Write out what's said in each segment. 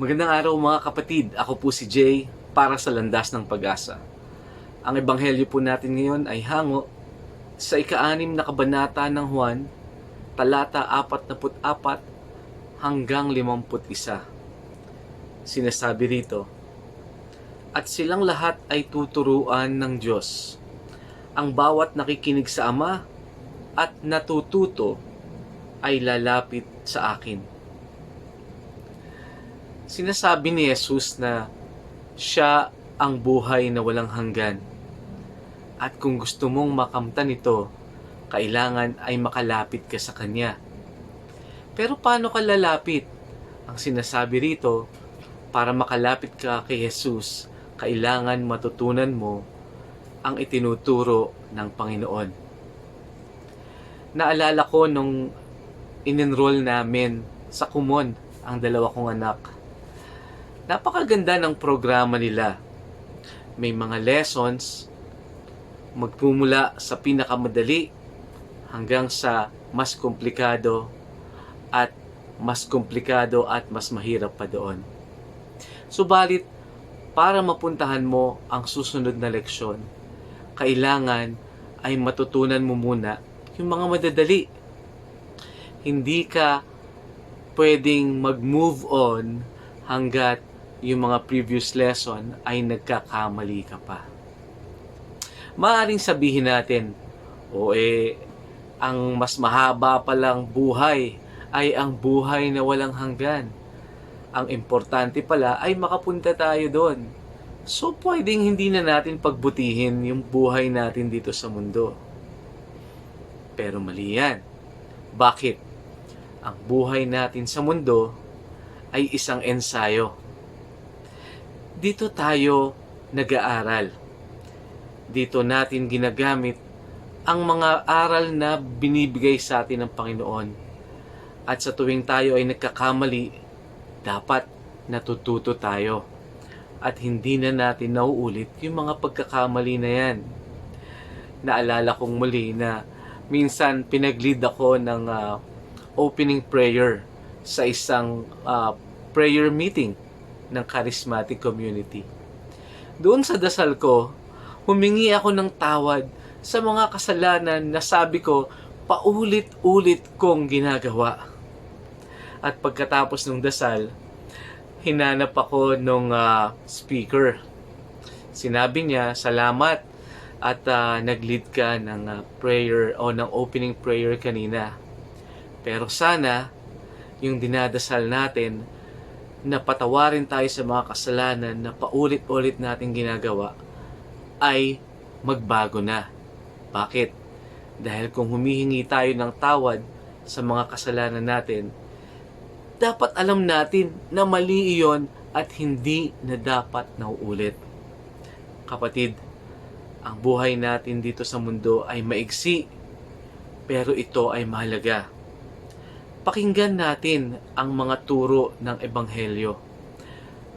Magandang araw mga kapatid. Ako po si Jay para sa Landas ng Pag-asa. Ang ebanghelyo po natin ngayon ay hango sa ika-anim na kabanata ng Juan, talata 44 hanggang 51. Sinasabi rito, At silang lahat ay tuturuan ng Diyos. Ang bawat nakikinig sa Ama at natututo ay lalapit sa akin sinasabi ni Jesus na siya ang buhay na walang hanggan. At kung gusto mong makamtan ito, kailangan ay makalapit ka sa Kanya. Pero paano ka lalapit? Ang sinasabi rito, para makalapit ka kay Jesus, kailangan matutunan mo ang itinuturo ng Panginoon. Naalala ko nung in-enroll namin sa Kumon ang dalawa kong anak napakaganda ng programa nila. May mga lessons magpumula sa pinakamadali hanggang sa mas komplikado at mas komplikado at mas mahirap pa doon. Subalit, para mapuntahan mo ang susunod na leksyon, kailangan ay matutunan mo muna yung mga madadali. Hindi ka pwedeng mag-move on hanggat yung mga previous lesson ay nagkakamali ka pa. Maaring sabihin natin, o eh, ang mas mahaba palang buhay ay ang buhay na walang hanggan. Ang importante pala ay makapunta tayo doon. So, pwedeng hindi na natin pagbutihin yung buhay natin dito sa mundo. Pero mali yan. Bakit? Ang buhay natin sa mundo ay isang ensayo dito tayo nag-aaral. Dito natin ginagamit ang mga aral na binibigay sa atin ng Panginoon. At sa tuwing tayo ay nagkakamali, dapat natututo tayo. At hindi na natin nauulit yung mga pagkakamali na yan. Naalala kong muli na minsan pinag-lead ako ng uh, opening prayer sa isang uh, prayer meeting ng charismatic community. Doon sa dasal ko, humingi ako ng tawad sa mga kasalanan na sabi ko paulit-ulit kong ginagawa. At pagkatapos ng dasal, hinanap ako ng uh, speaker. Sinabi niya, salamat at uh, nag-lead ka ng uh, prayer o ng opening prayer kanina. Pero sana, yung dinadasal natin na patawarin tayo sa mga kasalanan na paulit-ulit natin ginagawa ay magbago na. Bakit? Dahil kung humihingi tayo ng tawad sa mga kasalanan natin, dapat alam natin na mali iyon at hindi na dapat nauulit. Kapatid, ang buhay natin dito sa mundo ay maigsi, pero ito ay mahalaga pakinggan natin ang mga turo ng Ebanghelyo.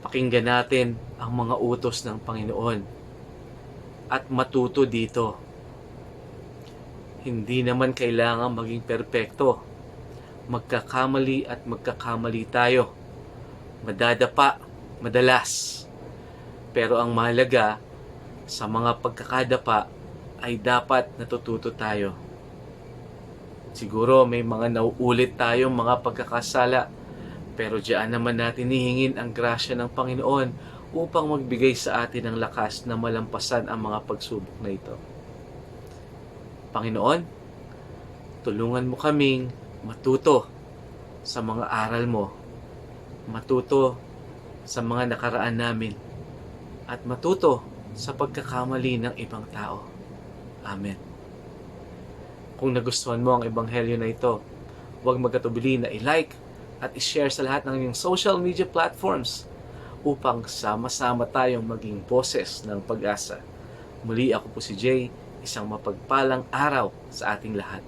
Pakinggan natin ang mga utos ng Panginoon. At matuto dito. Hindi naman kailangan maging perpekto. Magkakamali at magkakamali tayo. Madadapa, madalas. Pero ang mahalaga, sa mga pagkakadapa ay dapat natututo tayo Siguro may mga nauulit tayong mga pagkakasala, pero diyan naman natin hihingin ang grasya ng Panginoon upang magbigay sa atin ng lakas na malampasan ang mga pagsubok na ito. Panginoon, tulungan mo kaming matuto sa mga aral mo, matuto sa mga nakaraan namin, at matuto sa pagkakamali ng ibang tao. Amen. Kung nagustuhan mo ang ebanghelyo na ito, huwag magkatubili na i-like at i-share sa lahat ng iyong social media platforms upang sama-sama tayong maging boses ng pag-asa. Muli ako po si Jay, isang mapagpalang araw sa ating lahat.